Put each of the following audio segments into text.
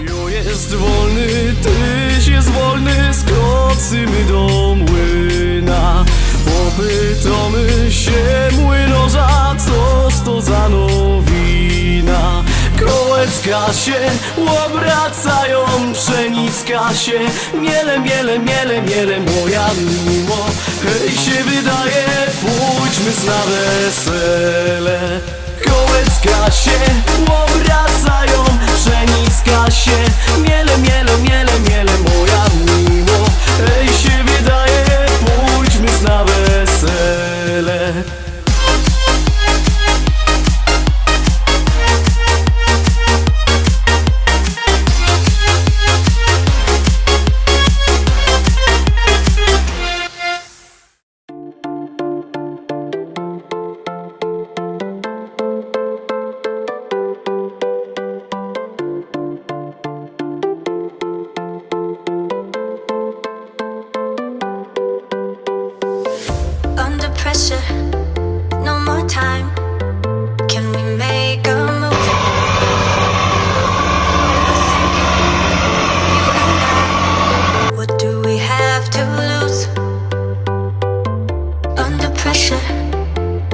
Jo jest wolny, tyś jest wolny, skoczymy do młyna. Popytamy się młynarza, coż to za nowina. Kołeczka się obracają, pszenicka się miele, miele, miele, miele, moja mimo. Hej się wydaje, pójdźmy na wesele. Kołeczka się no more time. Can we make a move? What do we have to lose? Under pressure,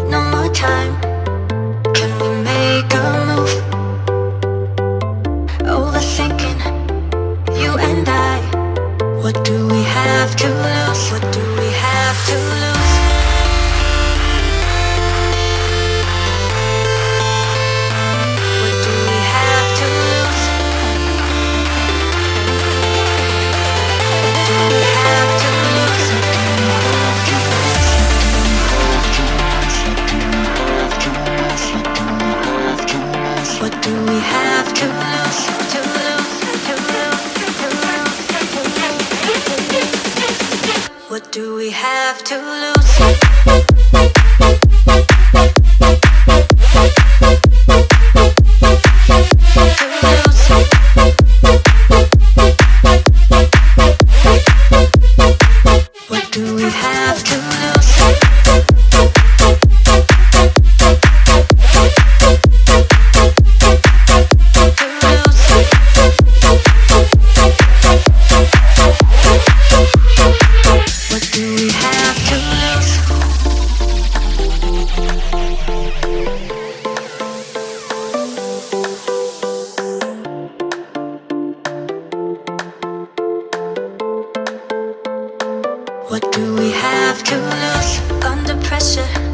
no more time. Do we have to lose? What do we have to lose under pressure?